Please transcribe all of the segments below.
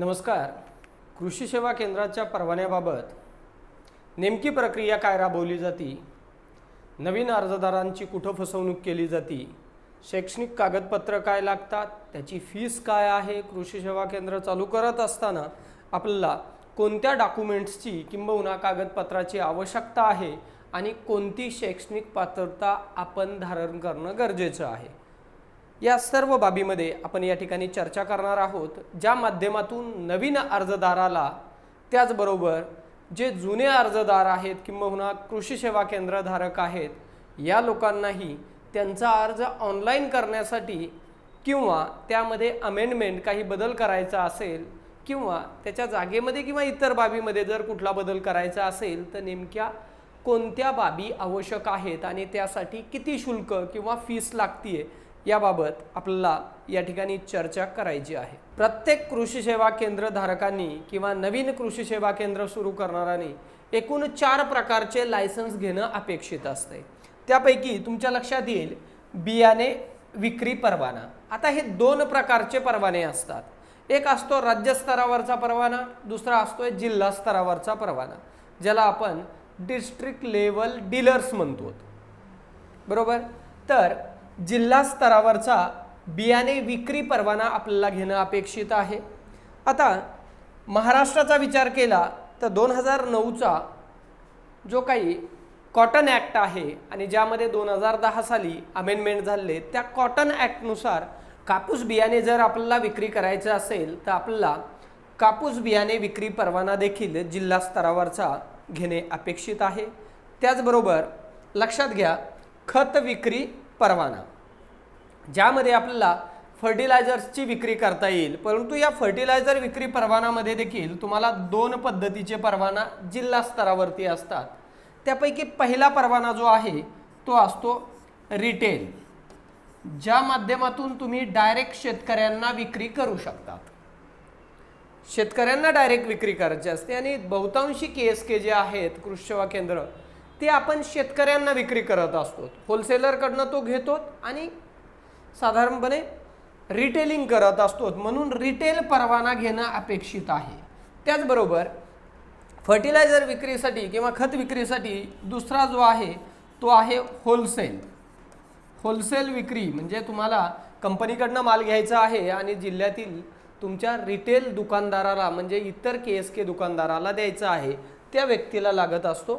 नमस्कार. कृषी सेवा केंद्राच्या परवान्याबाबत नेमकी प्रक्रिया काय राबवली जाते? नवीन अर्जदारांची कुठं फसवणूक केली जाते? शैक्षणिक कागदपत्र काय लागतात? त्याची फीस काय आहे? कृषी सेवा केंद्र चालू करत असताना आपल्याला कोणत्या डॉक्युमेंट्सची किंबहुना कागदपत्राची आवश्यकता आहे? आणि कोणती शैक्षणिक पात्रता आपण धारण करणं गरजेचं आहे? या सर्व बाबीमध्ये आपण या ठिकाणी चर्चा करणार आहोत ज्या माध्यमातून नवीन अर्जदाराला त्याचबरोबर जे जुने अर्जदार आहेत किंबहुना कृषी सेवा केंद्रधारक आहेत या लोकांनाही त्यांचा अर्ज ऑनलाईन करण्यासाठी किंवा त्यामध्ये अमेंडमेंट काही बदल करायचा असेल किंवा त्याच्या जागेमध्ये किंवा इतर बाबीमध्ये जर कुठला बदल करायचा असेल तर नेमक्या कोणत्या बाबी आवश्यक आहेत आणि त्यासाठी किती शुल्क किंवा फीस लागतीये याबाबत आपल्याला या ठिकाणी चर्चा करायची आहे. प्रत्येक कृषी सेवा केंद्र धारकांनी किंवा नवीन कृषी सेवा केंद्र सुरू करणाऱ्यांनी एकूण चार प्रकारचे लायसन्स घेणं अपेक्षित असते. त्यापैकी तुमच्या लक्षात येईल बियाणे विक्री परवाना. आता हे दोन प्रकारचे परवाने असतात. एक असतो राज्यस्तरावरचा परवाना दुसरा असतो जिल्हा स्तरावरचा परवाना ज्याला आपण डिस्ट्रिक्ट लेवल डीलर्स म्हणतो. बरोबर? तर जिल्हा स्तरावरचा बियाणे विक्री परवाना आपल्याला घेणं अपेक्षित आहे. आता महाराष्ट्राचा विचार केला तर दोन हजार नऊचा जो काही कॉटन ॲक्ट आहे आणि ज्यामध्ये दोन हजार दहा साली अमेंडमेंट झाले त्या कॉटन ॲक्टनुसार कापूस बियाणे जर आपल्याला विक्री करायचं असेल तर आपल्याला कापूस बियाणे विक्री परवाना देखील जिल्हा स्तरावरचा घेणे अपेक्षित आहे. त्याचबरोबर लक्षात घ्या खत विक्री परवाना. ज्यामध्ये आपल्याला फर्टिलायझर्सची विक्री करता येईल परंतु या फर्टिलायझर विक्री परवानामध्ये देखील तुम्हाला दोन पद्धतीचे परवाना जिल्हा स्तरावरती असतात. त्यापैकी पहिला परवाना जो आहे तो असतो रिटेल ज्या माध्यमातून तुम्ही डायरेक्ट शेतकऱ्यांना विक्री करू शकतात शेतकऱ्यांना डायरेक्ट विक्री करायची असते आणि बहुतांशी के एस के जे आहेत कृषी सेवा केंद्र ते आपण शेतकऱ्यांना विक्री करत असतो. होलसेलरकडनं तो घेतो आणि साधारणपणे रिटेलिंग करत असतो. म्हणून रिटेल परवाना घेणं अपेक्षित आहे. त्याचबरोबर फर्टिलायझर विक्रीसाठी किंवा खत विक्रीसाठी दुसरा जो आहे तो आहे होलसेल होलसेल विक्री म्हणजे तुम्हाला कंपनीकडनं माल घ्यायचा आहे आणि जिल्ह्यातील तुमच्या रिटेल दुकानदाराला म्हणजे इतर के एस के दुकानदाराला द्यायचा आहे त्या व्यक्तीला लागत असतो.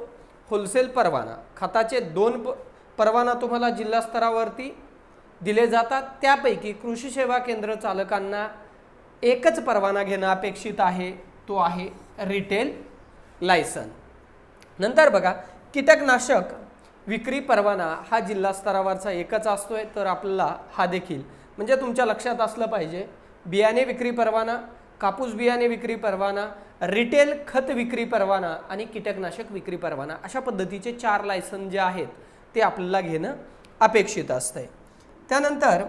होलसेल परवाना. खताचे दोन प परवाना तुम्हाला जिल्हा स्तरावरती दिले जातात. त्यापैकी कृषी सेवा केंद्र चालकांना एकच परवाना घेणं अपेक्षित आहे तो आहे रिटेल लायसन. नंतर बघा कीटकनाशक विक्री परवाना हा जिल्हा स्तरावरचा एकच असतोय तर आपल्याला हा देखील. म्हणजे तुमच्या लक्षात असलं पाहिजे बियाणे विक्री परवाना कापूस बियाणे विक्री परवाना रिटेल खत विक्री परवाना आणि कीटकनाशक विक्री परवाना अशा पद्धतीचे चार लायसन जे आहेत ते आपल्याला घेणं अपेक्षित असतंय. त्यानंतर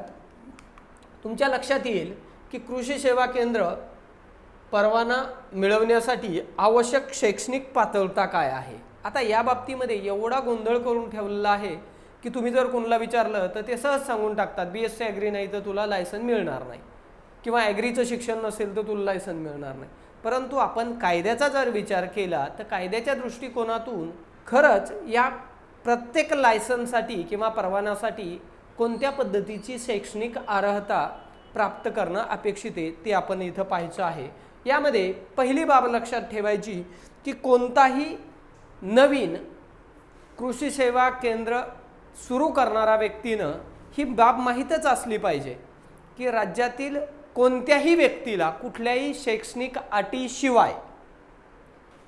तुमच्या लक्षात येईल की कृषी सेवा केंद्र परवाना मिळवण्यासाठी आवश्यक शैक्षणिक पात्रता काय आहे? आता या बाबतीमध्ये एवढा गोंधळ करून ठेवलेला आहे की तुम्ही जर कोणाला विचारलं तर ते सहज सांगून टाकतात बी एस सी ॲग्री नाही तर तुला लायसन मिळणार नाही. किंवा ॲग्रीचं शिक्षण नसेल तर तुला लायसन मिळणार नाही. परंतु आपण कायद्याचा जर विचार केला तर कायद्याच्या दृष्टिकोनातून खरंच या प्रत्येक लायसनसाठी किंवा परवानासाठी कोणत्या पद्धतीची शैक्षणिक अर्हता प्राप्त करणं अपेक्षित आहे ते आपण इथं पाहायचं आहे. यामध्ये पहिली बाब लक्षात ठेवायची की कोणताही नवीन कृषी सेवा केंद्र सुरू करणारा व्यक्तीनं ही बाब माहीतच असली पाहिजे की राज्यातील कोणत्याही व्यक्तीला कुठल्याही शैक्षणिक अटीशिवाय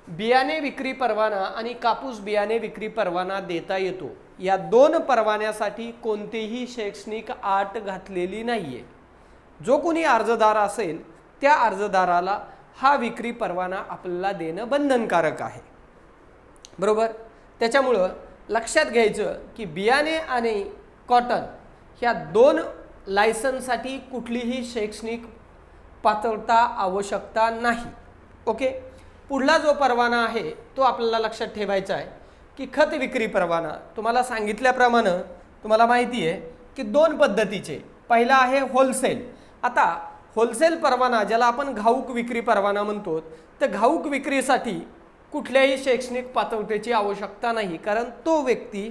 बियाणे विक्री परवाना आणि कापूस बियाणे विक्री परवाना देता येतो. या दोन परवान्यासाठी कोणतीही शैक्षणिक आट घातलेली नाही आहे जो कोणी अर्जदार असेल त्या अर्जदाराला हा विक्री परवाना आपल्याला देणं बंधनकारक आहे. बरोबर? त्याच्यामुळं लक्षात घ्यायचं की बियाणे आणि कॉटन ह्या दोन लायसनसाठी कुठलीही शैक्षणिक पात्रता आवश्यकता नाही. ओके? पुढला जो परवाना आहे तो आपल्याला लक्षात ठेवायचा आहे की खत विक्री परवाना. तुम्हाला सांगितल्याप्रमाणे तुम्हाला माहिती आहे की दोन पद्धतीचे. पहिला आहे होलसेल. आता होलसेल परवाना ज्याला आपण घाऊक विक्री परवाना म्हणतो तर घाऊक विक्रीसाठी कुठल्याही शैक्षणिक पात्रतेची आवश्यकता नाही कारण तो व्यक्ती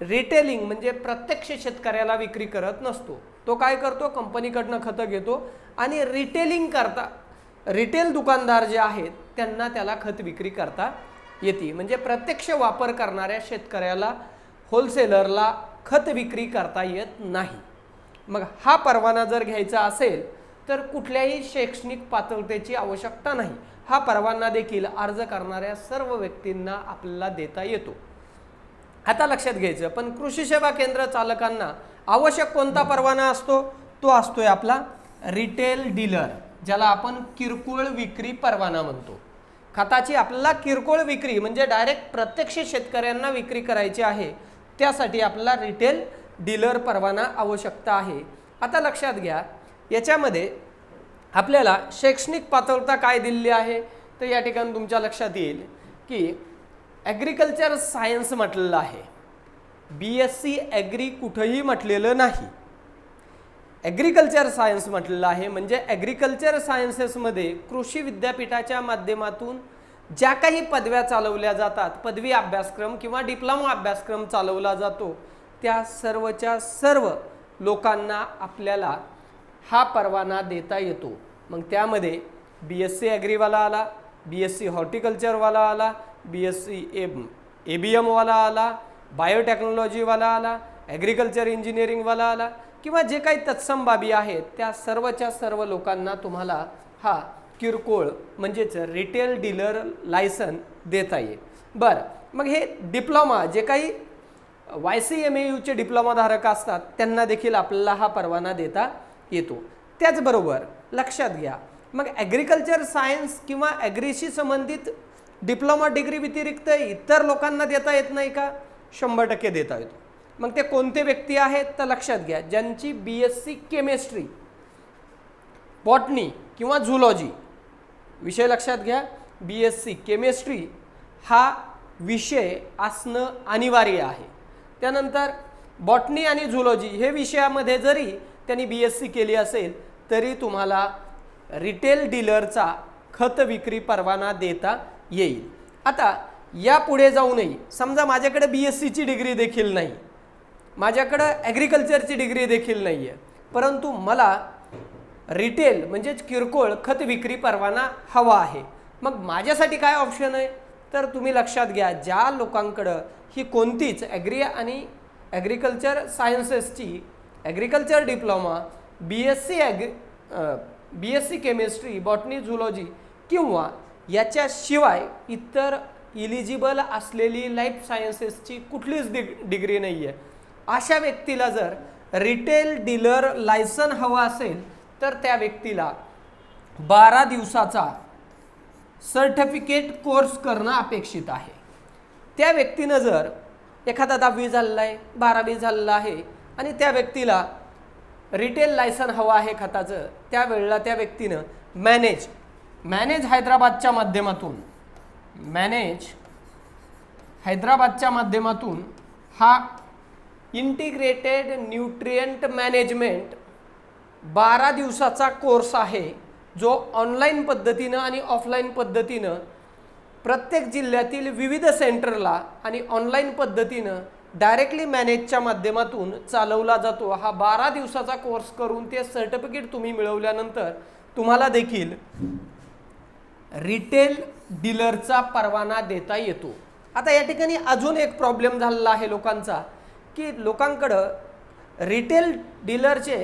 रिटेलिंग म्हणजे प्रत्यक्ष शेतकऱ्याला विक्री करत नसतो. तो काय करतो? कंपनीकडनं खतं घेतो आणि रिटेलिंग करता रिटेल दुकानदार जे आहेत त्यांना त्याला खत विक्री करता येते. म्हणजे प्रत्यक्ष वापर करणाऱ्या शेतकऱ्याला होलसेलरला खत विक्री करता येत नाही. मग हा परवाना जर घ्यायचा असेल तर कुठल्याही शैक्षणिक पात्रतेची आवश्यकता नाही. हा परवाना देखील अर्ज करणाऱ्या सर्व व्यक्तींना आपल्याला देता येतो. आता लक्षात घ्यायचं. पण कृषी सेवा केंद्र चालकांना आवश्यक कोणता परवाना असतो? तो असतोय आपला रिटेल डीलर ज्याला आपण किरकोळ विक्री परवाना म्हणतो. खताची आपल्याला किरकोळ विक्री म्हणजे डायरेक्ट प्रत्यक्ष शेतकऱ्यांना विक्री करायची आहे त्यासाठी आपल्याला रिटेल डीलर परवाना आवश्यकता आहे. आता लक्षात घ्या याच्यामध्ये आपल्याला शैक्षणिक पात्रता काय दिलेली आहे? तर या ठिकाणी तुमच्या लक्षात येईल की ॲग्रिकल्चर सायन्स म्हटलेलं आहे. बी एस सी ॲग्री कुठंही म्हटलेलं नाही. ॲग्रिकल्चर सायन्स म्हटलेलं आहे म्हणजे ॲग्रिकल्चर सायन्सेसमध्ये कृषी विद्यापीठाच्या माध्यमातून ज्या काही पदव्या चालवल्या जातात पदवी अभ्यासक्रम किंवा डिप्लोमा अभ्यासक्रम चालवला जातो त्या सर्वच्या सर्व लोकांना आपल्याला हा परवाना देता येतो. मग त्यामध्ये बी एस सी ॲग्रीवाला आला बी एस सी हॉर्टिकल्चरवाला आला बी एस सी ए ए बी एमवाला आला बायोटेक्नॉलॉजीवाला आला ॲग्रिकल्चर इंजिनिअरिंगवाला आला किंवा जे काही तत्सम बाबी आहेत त्या सर्वच्या सर्व लोकांना तुम्हाला हा किरकोळ म्हणजेच रिटेल डीलर लायसन देता येईल. बरं मग हे डिप्लोमा जे काही वाय सी एम ए यूचे डिप्लोमाधारक असतात त्यांना देखील आपल्याला हा परवाना देता येतो. त्याचबरोबर लक्षात घ्या मग ॲग्रिकल्चर सायन्स किंवा ॲग्रीशी संबंधित डिप्लोमा डिग्री व्यतिरिक्त इतर लोकांना देता येत नाही का? शंभर टक्के देता येतो. मग ते कोणते व्यक्ती आहेत? तर लक्षात घ्या ज्यांची B S C chemistry botany किंवा झुलॉजी विषय लक्षात घ्या बी एस सी केमिस्ट्री हा विषय असणं अनिवार्य आहे. त्यानंतर बॉटनी आणि झुलॉजी हे विषयामध्ये जरी त्यांनी बी एस सी केली असेल तरी तुम्हाला रिटेल डीलरचा खत विक्री परवाना देता येईल. आता या पुढे जाऊनही समजा माझ्याकडे बी एस सीची डिग्री देखील नाही माझ्याकडं ॲग्रिकल्चरची डिग्री देखील नाही आहे परंतु मला रिटेल म्हणजेच किरकोळ खत विक्री परवाना हवा आहे. मग माझ्यासाठी काय ऑप्शन आहे? तर तुम्ही लक्षात घ्या ज्या लोकांकडं ही कोणतीच ॲग्री आणि agriculture सायन्सेसची agriculture diploma B S C agri B S C chemistry botany zoology किंवा याच्याशिवाय इतर इलिजिबल असलेली लाईफ सायन्सेसची कुठलीच डिग डिग्री नाही आहे अशा व्यक्तीला जर रिटेल डीलर लायसन हवं असेल तर त्या व्यक्तीला बारा दिवसाचा सर्टिफिकेट कोर्स करणं अपेक्षित आहे. त्या व्यक्तीनं जर एखादा दहावी झालेला आहे बारावी झालेला आहे आणि त्या व्यक्तीला रिटेल लायसन हवं आहे खताचं त्यावेळेला त्या व्यक्तीनं मॅनेज मॅनेज हैदराबादच्या माध्यमातून मॅनेज हैदराबादच्या माध्यमातून हा इंटिग्रेटेड न्यूट्रियंट मॅनेजमेंट बारा दिवसाचा कोर्स आहे जो ऑनलाईन पद्धतीनं आणि ऑफलाईन पद्धतीनं प्रत्येक जिल्ह्यातील विविध सेंटरला आणि ऑनलाईन पद्धतीनं डायरेक्टली मॅनेजच्या माध्यमातून चालवला जातो. हा बारा दिवसाचा कोर्स करून ते सर्टिफिकेट तुम्ही मिळवल्यानंतर तुम्हाला देखील रिटेल डीलरचा परवाना देता येतो. आता या ठिकाणी अजून एक प्रॉब्लेम झालेला आहे लोकांचा की लोकांकडं रिटेल डीलरचे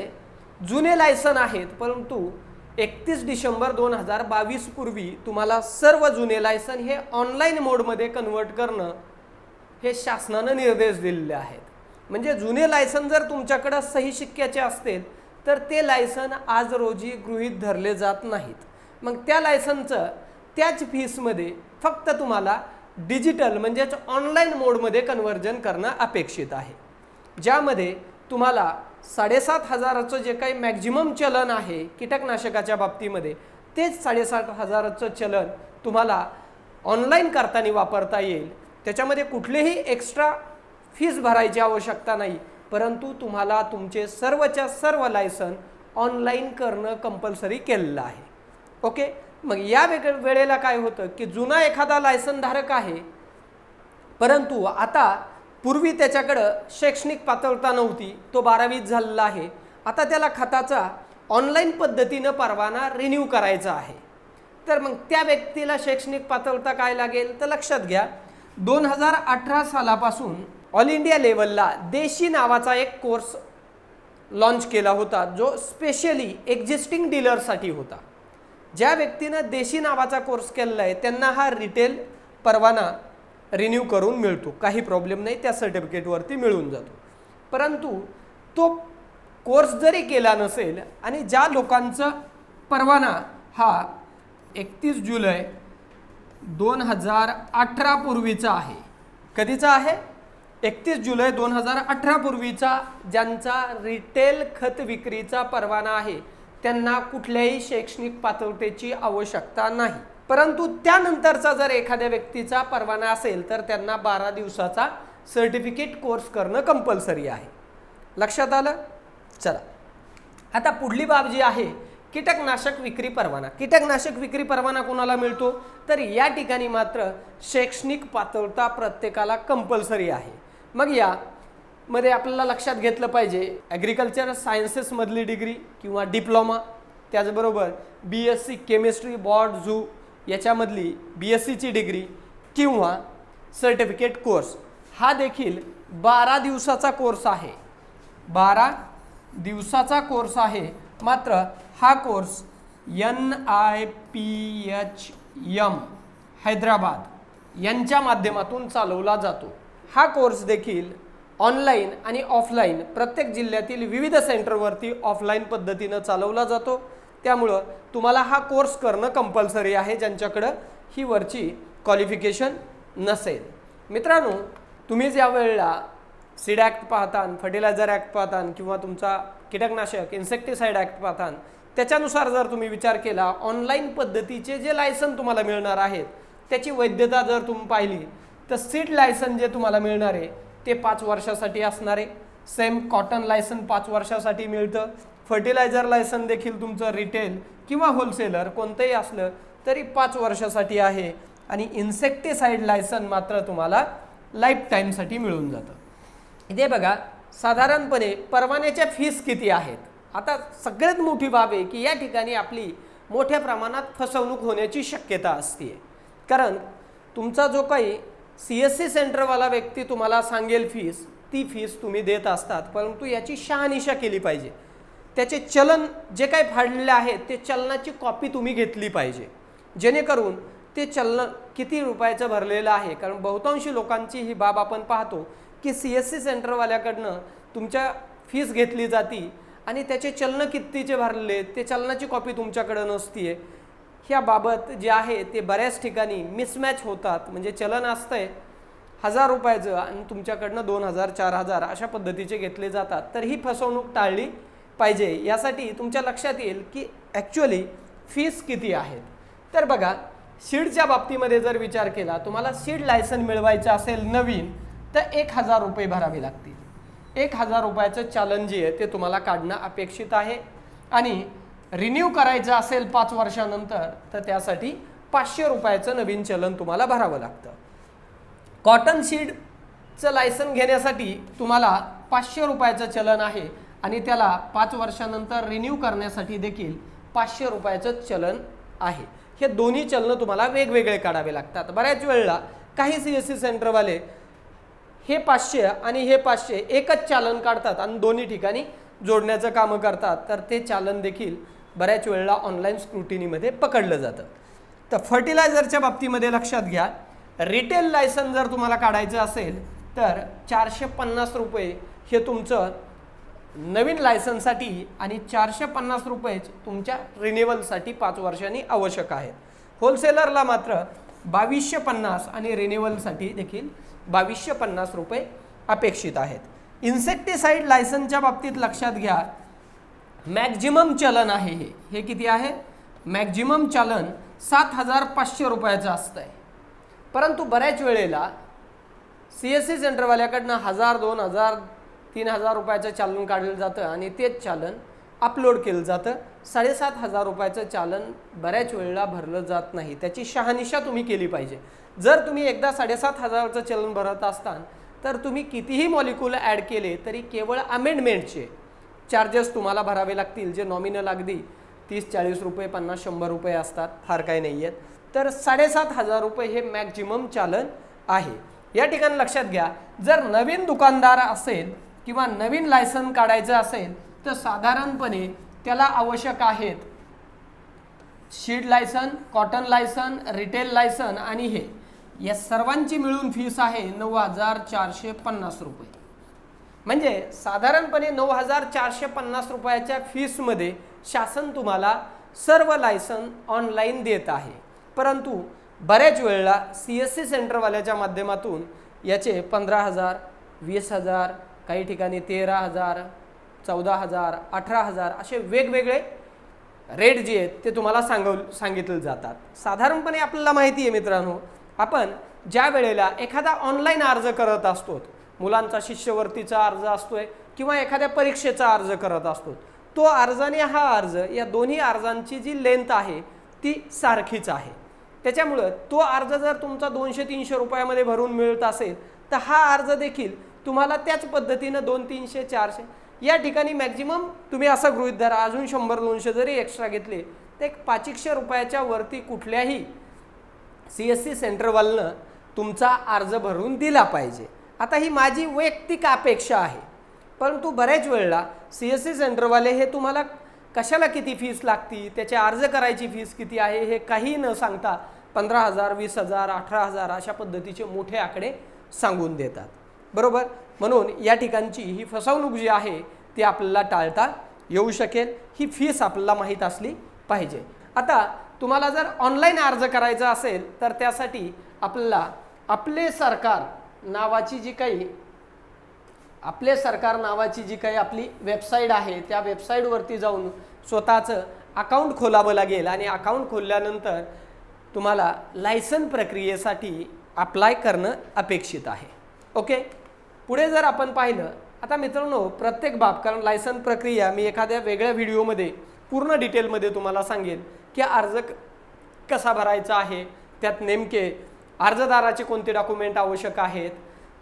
जुने लायसन आहेत परंतु एकतीस डिसेंबर दोन हजार बावीस पूर्वी तुम्हाला सर्व जुने लायसन हे ऑनलाईन मोडमध्ये कन्वर्ट करणं हे शासनानं निर्देश दिलेले आहेत. म्हणजे जुने लायसन जर तुमच्याकडं सही शिक्क्याचे असतील तर ते लायसन आज रोजी गृहीत धरले जात नाहीत. मग त्या लायसनचं त्याच फीसमध्ये फक्त तुम्हाला डिजिटल म्हणजेच ऑनलाईन मोडमध्ये कन्वर्जन करणं अपेक्षित आहे. ज्यामध्ये तुम्हाला साडेसात हजाराचं जे काही मॅक्झिमम चलन आहे कीटकनाशकाच्या बाबतीमध्ये तेच साडेसात हजाराचं चलन तुम्हाला ऑनलाईन करताना वापरता येईल. त्याच्यामध्ये कुठलेही एक्स्ट्रा फीस भरायची आवश्यकता नाही परंतु तुम्हाला तुमचे सर्वच्या सर्व लायसन ऑनलाईन करणं कंपल्सरी केलेलं आहे. ओके? मग या वेग वेळेला काय होतं की जुना एखादा लायसनधारक आहे परंतु आता पूर्वी त्याच्याकडं शैक्षणिक पात्रता नव्हती तो बारावीत झालेला आहे आता त्याला खताचा ऑनलाईन पद्धतीनं परवाना रिन्यू करायचा आहे. तर मग त्या व्यक्तीला शैक्षणिक पात्रता काय लागेल? तर लक्षात घ्या दोन हजार अठरा सालापासून ऑल इंडिया लेवलला देशी नावाचा एक कोर्स लॉन्च केला होता जो स्पेशली एक्झिस्टिंग डीलरसाठी होता. ज्या व्यक्तीनं देशी नावाचा कोर्स केलेला आहे त्यांना हा रिटेल परवाना रिन्यू करून मिळतो. काही प्रॉब्लेम नाही त्या सर्टिफिकेटवरती मिळून जातो. परंतु तो कोर्स जरी केला नसेल आणि ज्या लोकांचा परवाना हा एकतीस जुलै दोन हजार अठरा पूर्वीचा आहे. कधीचा आहे? एकतीस जुलै दोन हजार अठरा पूर्वीचा ज्यांचा रिटेल खत विक्रीचा परवाना आहे. त्यांना कुठल्याही शैक्षणिक पात्रतेची आवश्यकता नाही. परंतु त्यानंतरचा जर एखाद्या व्यक्तीचा परवाना असेल तर त्यांना बारा दिवसाचा सर्टिफिकेट कोर्स करणं कंपल्सरी आहे. लक्षात आलं? चला. आता पुढली बाब जी आहे कीटकनाशक विक्री परवाना. कीटकनाशक विक्री परवाना कोणाला मिळतो? तर या ठिकाणी मात्र शैक्षणिक पात्रता प्रत्येकाला कंपल्सरी आहे. मग या मध्ये आपल्याला लक्षात घेतलं पाहिजे. ॲग्रिकल्चर सायन्सेसमधली डिग्री किंवा डिप्लोमा त्याचबरोबर B S C chemistry bot zoo याच्यामधली B S सीची डिग्री किंवा सर्टिफिकेट कोर्स हा देखील बारा दिवसाचा कोर्स आहे. बारा दिवसाचा कोर्स आहे. मात्र हा course N I P H M Hyderabad यांच्या माध्यमातून चालवला जातो. हा कोर्स देखील ऑनलाईन आणि ऑफलाईन प्रत्येक जिल्ह्यातील विविध सेंटरवरती ऑफलाईन पद्धतीनं चालवला जातो. त्यामुळं तुम्हाला हा कोर्स करणं कंपल्सरी आहे ज्यांच्याकडं ही वरची क्वालिफिकेशन नसेल. मित्रांनो तुम्ही ज्या वेळेला सीड ॲक्ट पाहतान फर्टिलायझर ॲक्ट पाहतान किंवा तुमचा कीटकनाशक इन्सेक्टिसाईड ॲक्ट पाहतान त्याच्यानुसार जर तुम्ही विचार केला ऑनलाईन पद्धतीचे जे लायसन तुम्हाला मिळणार आहेत त्याची वैधता जर तुम्ही पाहिली तर सीड लायसन जे तुम्हाला मिळणार आहे ते पाच वर्षासाठी असणार. आहे सेम कॉटन लायसन पाच वर्षासाठी मिळतं. फर्टिलायझर लायसन देखील तुमचं रिटेल किंवा होलसेलर कोणतंही असलं तरी पाच वर्षासाठी आहे. आणि इन्सेक्टिसाईड लायसन मात्र तुम्हाला लाईफ टाईमसाठी मिळून जातं. इथे बघा साधारणपणे परवान्याच्या फीस किती आहेत? आता सगळ्यात मोठी बाब आहे की या ठिकाणी आपली मोठ्या प्रमाणात फसवणूक होण्याची शक्यता असते कारण तुमचा जो काही सी एस सी सेंटरवाला व्यक्ती तुम्हाला सांगेल फीस ती फीस तुम्ही देत असतात. परंतु याची शहानिशा केली पाहिजे. त्याचे चलन जे काय फाडलेले आहेत ते चलनाची कॉपी तुम्ही घेतली पाहिजे. जेणेकरून ते चलन किती रुपयाचं भरलेलं आहे. कारण बहुतांशी लोकांची ही बाब आपण पाहतो की सी एस सी सेंटरवाल्याकडनं तुमच्या फीस घेतली जाती आणि त्याचे चलन कितीचे भरले ते चलनाची कॉपी तुमच्याकडं नसते ह्या बाबत जे आहे ते बऱ्याच ठिकाणी मिसमॅच होतात. म्हणजे चलन असतंय हजार रुपयाचं आणि तुमच्याकडनं दोन हजार चार हजार अशा पद्धतीचे घेतले जातात. तर ही फसवणूक टाळली पाहिजे. यासाठी तुमच्या लक्षात येईल की ॲक्च्युअली फीस किती आहेत. तर बघा सीडच्या बाबतीमध्ये जर विचार केला तुम्हाला सीड लायसन मिळवायचं असेल नवीन तर एक हजार रुपये भरावे लागतील. एक हजार रुपयाचं चलन जे आहे ते तुम्हाला काढणं अपेक्षित आहे. आणि रिन्यू करायचं असेल पाच वर्षानंतर तर त्यासाठी पाचशे रुपयाचं नवीन चलन तुम्हाला भरावं लागतं. कॉटन सीडचं लायसन घेण्यासाठी तुम्हाला पाचशे रुपयाचं चलन आहे आणि त्याला पाच वर्षानंतर रिन्यू करण्यासाठी देखील पाचशे रुपयाचं चलन आहे. हे दोन्ही चलनं तुम्हाला वेगवेगळे काढावे लागतात. बऱ्याच वेळेला काही सी एस सी सेंटरवाले हे पाचशे आणि हे पाचशे एकच चालन काढतात आणि दोन्ही ठिकाणी जोडण्याचं कामं करतात. तर ते चालन देखील बऱ्याच वेळेला ऑनलाईन स्क्रुटिनीमध्ये पकडलं जातं. तर फर्टिलायझरच्या बाबतीमध्ये लक्षात घ्या. रिटेल लायसन जर तुम्हाला काढायचं असेल तर चारशे पन्नास रुपये हे तुमचं नवीन लायसनसाठी आणि चारशे पन्नास रुपयेच तुमच्या रिन्युअलसाठी पाच वर्षांनी आवश्यक आहेत होलसेलरला मात्र बावीसशे पन्नास आणि रिन्युअलसाठी देखील बावीसशे पन्नास रुपये अपेक्षित आहेत. इन्सेक्टिसाईड लायसनच्या बाबतीत लक्षात घ्या. मॅक्झिमम चलन आहे हे. हे किती आहे? मॅक्झिमम चलन सात हजार पाचशे रुपयाचं असतं आहे परंतु बऱ्याच वेळेला सी एस सी सेंटरवाल्याकडनं हजार दोन हजार तीन हजार रुपयाचं चालन काढलं जातं आणि तेच चालन अपलोड केलं जातं. साडेसात हजार रुपयाचं चालन बऱ्याच वेळेला भरलं जात नाही. त्याची शहानिशा तुम्ही केली पाहिजे. जर तुम्ही एकदा साडेसात हजाराचं चलन भरत असताल तर तुम्ही कितीही मॉलिक्युल ॲड केले तरी केवळ अमेंडमेंटचे चार्जेस तुम्हाला भरावे लागतील. जे नॉमिनल अगदी तीस चाळीस रुपये पन्नास शंभर रुपये असतात. फार काही नाही आहेत. तर साडेसात हजार रुपये हे मॅक्झिमम चालन आहे. या ठिकाणी लक्षात घ्या. जर नवीन दुकानदार असेल किंवा नवीन लायसन काढायचं असेल तर साधारणपणे त्याला आवश्यक आहेत seed licence cotton licence retail licence आणि हे. या सर्वांची मिळून फीस आहे नऊ हजार चारशे पन्नास रुपये. म्हणजे साधारणपणे नऊ हजार चारशे पन्नास रुपयाच्या फीसमध्ये शासन तुम्हाला सर्व लायसन ऑनलाईन देत आहे. परंतु बऱ्याच वेळेला सी एस सी सेंटरवाल्याच्या माध्यमातून याचे पंधरा हजार वीस हजार काही ठिकाणी तेरा हजार चौदा हजार अठरा हजार असे वेगवेगळे रेट जे आहेत ते तुम्हाला सांगव सांगितले जातात. साधारणपणे आपल्याला माहिती आहे मित्रांनो आपण ज्या वेळेला एखादा ऑनलाईन अर्ज करत असतो मुलांचा शिष्यवृत्तीचा अर्ज असतोय किंवा एखाद्या परीक्षेचा अर्ज करत असतो. तो अर्ज आणि हा अर्ज या दोन्ही अर्जांची जी लेंथ आहे ती सारखीच आहे. त्याच्यामुळं तो अर्ज जर तुमचा दोनशे तीनशे रुपयामध्ये भरून मिळत असेल तर हा अर्ज देखील तुम्हाला त्याच पद्धतीनं दोन तीनशे चारशे या ठिकाणी मॅक्झिमम तुम्ही असं गृहित धरा. अजून शंभर दोनशे जरी एक्स्ट्रा घेतले तर एक पाचशे रुपयाच्या वरती कुठल्याही सी एस सी सेंटरवालनं तुमचा अर्ज भरून दिला पाहिजे. आता ही माझी वैयक्तिक अपेक्षा आहे. परंतु बऱ्याच वेळेला सी एस सी सेंटरवाले हे तुम्हाला कशाला किती फीस लागती त्याचे अर्ज करायची फीस किती आहे हे काही न सांगता पंधरा हजार वीस हजार अठरा हजार अशा पद्धतीचे मोठे आकडे सांगून देतात. बरोबर? म्हणून या ठिकाणची ही फसवणूक जी आहे ती आपल्याला टाळता येऊ शकेल. ही फीस आपल्याला माहीत असली पाहिजे. आता तुम्हाला जर ऑनलाईन अर्ज करायचा असेल तर त्यासाठी आपल्याला आपले सरकार नावाची जी काही आपले सरकार नावाची जी काही आपली वेबसाईट आहे त्या वेबसाईटवरती जाऊन स्वतःचं अकाउंट खोलावं लागेल आणि अकाउंट खोलल्यानंतर तुम्हाला लायसन प्रक्रियेसाठी अप्लाय करणं अपेक्षित आहे. ओके पुढे जर आपण पाहिलं आता मित्रांनो प्रत्येक बाब कारण लायसन प्रक्रिया मी एखाद्या वेगळ्या व्हिडिओमध्ये पूर्ण डिटेलमध्ये तुम्हाला सांगेन की अर्ज कसा भरायचा आहे त्यात नेमके अर्जदाराचे कोणते डॉक्युमेंट आवश्यक आहेत?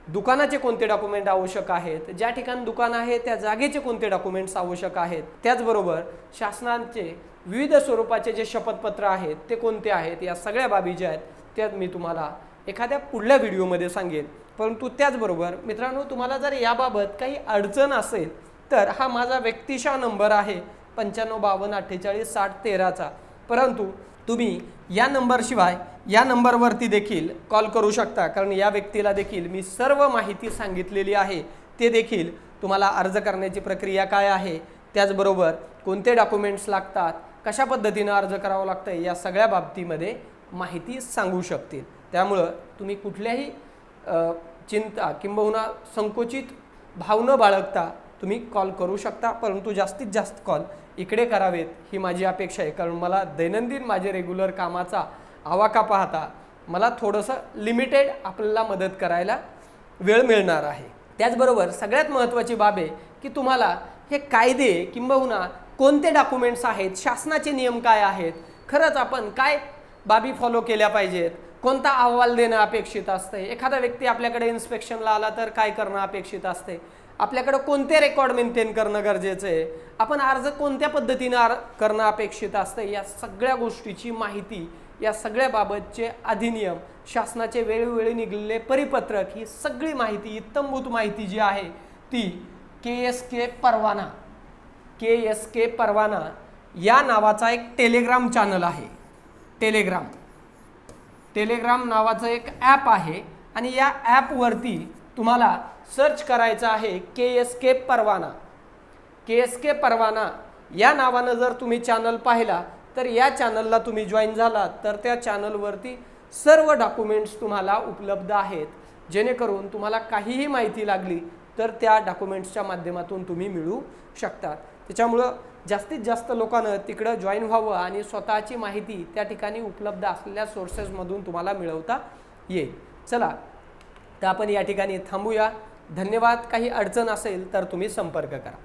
दुकानाचे कोणते डॉक्युमेंट आवश्यक आहेत? ज्या ठिकाणी दुकान आहे त्या जागेचे कोणते डॉक्युमेंट्स आवश्यक आहेत? त्याचबरोबर शासनाचे विविध स्वरूपाचे जे शपथपत्र आहेत ते कोणते आहेत? या सगळ्या बाबी ज्या आहेत त्यात मी तुम्हाला एखाद्या पुढल्या व्हिडिओमध्ये सांगेन. परंतु त्याचबरोबर मित्रांनो तुम्हाला जर याबाबत काही अडचण असेल तर हा माझा व्यक्तिशा नंबर आहे पंच्याण्णव बावन्न अठ्ठेचाळीस साठ तेराचा. परंतु तुम्ही या नंबरशिवाय या नंबरवरती देखील कॉल करू शकता कारण या व्यक्तीला देखील मी सर्व माहिती सांगितलेली आहे. ते देखील तुम्हाला अर्ज करण्याची प्रक्रिया काय आहे त्याचबरोबर कोणते डॉक्युमेंट्स लागतात कशा पद्धतीनं अर्ज करावं लागतं या सगळ्या बाबतीमध्ये माहिती सांगू शकतील. त्यामुळं तुम्ही कुठल्याही चिंता किंबहुना संकुचित भाव न बाळगता तुम्ही कॉल करू शकता परंतु जास्तीत जास्त कॉल इकडे करावेत ही माझी अपेक्षा आहे. कारण मला दैनंदिन माझे रेग्युलर कामाचा आवाका पाहता मला थोडंसं लिमिटेड आपल्याला मदत करायला वेळ मिळणार आहे. त्याचबरोबर सगळ्यात महत्त्वाची बाब आहे की तुम्हाला हे कायदे किंबहुना कोणते डॉक्युमेंट्स आहेत शासनाचे नियम काय आहेत खरंच आपण काय बाबी फॉलो केल्या पाहिजेत कोणता अहवाल देणं अपेक्षित असते एखादा व्यक्ती आपल्याकडे इन्स्पेक्शनला आला तर काय करणं अपेक्षित असते आपल्याकडं कोणते रेकॉर्ड मेंटेन करणं गरजेचं आहे आपण अर्ज कोणत्या पद्धतीनं आर करणं अपेक्षित असतं या सगळ्या गोष्टीची माहिती या सगळ्याबाबतचे अधिनियम शासनाचे वेळोवेळी निघलेले परिपत्रक ही सगळी माहिती इत्तमभूत माहिती जी आहे ती के एस के परवाना के एस के परवाना या नावाचा एक टेलिग्राम चॅनल आहे. टेलिग्राम टेलिग्राम नावाचं एक ॲप आहे आणि या ॲपवरती तुम्हाला सर्च करायचं आहे के एस के परवाना. के एस के परवाना या नावानं जर तुम्ही चॅनल पाहिला तर या चॅनलला तुम्ही जॉईन झालात तर त्या चॅनलवरती सर्व डॉक्युमेंट्स तुम्हाला उपलब्ध आहेत. जेणेकरून तुम्हाला काहीही माहिती लागली तर त्या डॉक्युमेंट्सच्या माध्यमातून तुम्ही मिळू शकतात. त्याच्यामुळं जास्तीत जास्त लोकांना तिकडं जॉईन व्हावं आणि स्वतःची माहिती त्या ठिकाणी उपलब्ध असलेल्या सोर्सेसमधून तुम्हाला मिळवता येईल. चला तर आपण या ठिकाणी थांबूया. धन्यवाद. काही अडचण असेल तर तुम्ही संपर्क करा.